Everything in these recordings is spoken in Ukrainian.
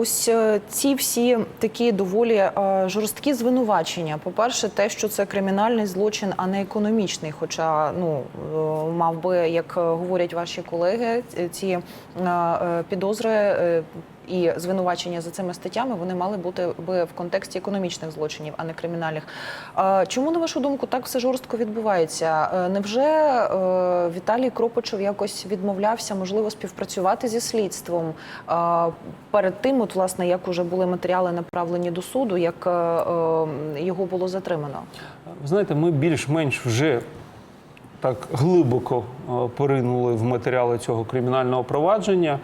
ось е, ці всі такі доволі е, жорсткі звинувачення. По-перше, те, що це кримінальний злочин, а не економічний. Хоча ну е, мав би, як говорять ваші колеги, ці- підозри. І звинувачення за цими статтями вони мали бути би в контексті економічних злочинів, а не кримінальних. Чому на вашу думку так все жорстко відбувається? Е, Невже е, Віталій Кропочов якось відмовлявся, можливо, співпрацювати зі слідством е, перед тим, от власне, як уже були матеріали направлені до суду, як його було затримано? Ви знаєте, ми більш-менш вже так глибоко поринули в матеріали цього кримінального провадження.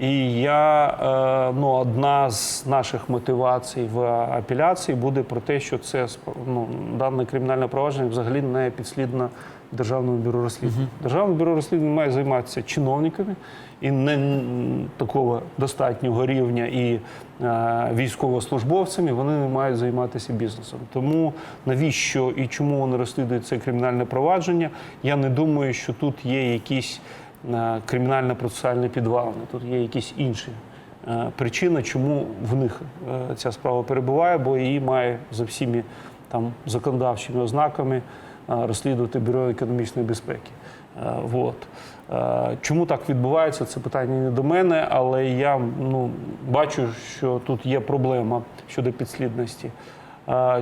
І я, е, ну, одна з наших мотивацій в апеляції буде про те, що це ну, дане кримінальне провадження взагалі не підслідно Державному бюро розслідувань. Державне бюро розслідувань має займатися чиновниками і не такого достатнього рівня і е, військовослужбовцями, вони не мають займатися бізнесом. Тому навіщо і чому вони розслідують це кримінальне провадження? Я не думаю, що тут є якісь е, кримінально-процесуальні підвалини, тут є якісь інші. е, Причини, чому в них е, ця справа перебуває, бо її має за всіми там законодавчими ознаками е, розслідувати Бюро економічної безпеки. Вот. Чому так відбувається? Це питання не до мене, але я ну, бачу, що тут є проблема щодо підслідності.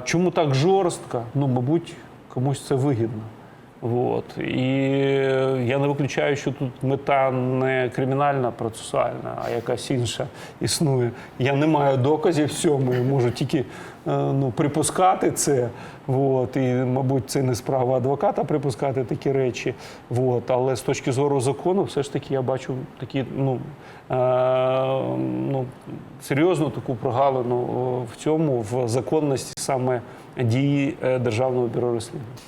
Чому так жорстко? Ну, мабуть, комусь це вигідно. Вот. І я не виключаю, що тут мета не кримінальна процесуальна, а якась інша існує. Я не маю доказів цьому, я можу тільки е, ну, припускати це. Вот. І, мабуть, це не справа адвоката припускати такі речі. Вот. Але з точки зору закону, все ж таки я бачу такі, ну, е, ну, серйозну таку прогалину в цьому, в законності саме дії е, Державного бюро розслідувань.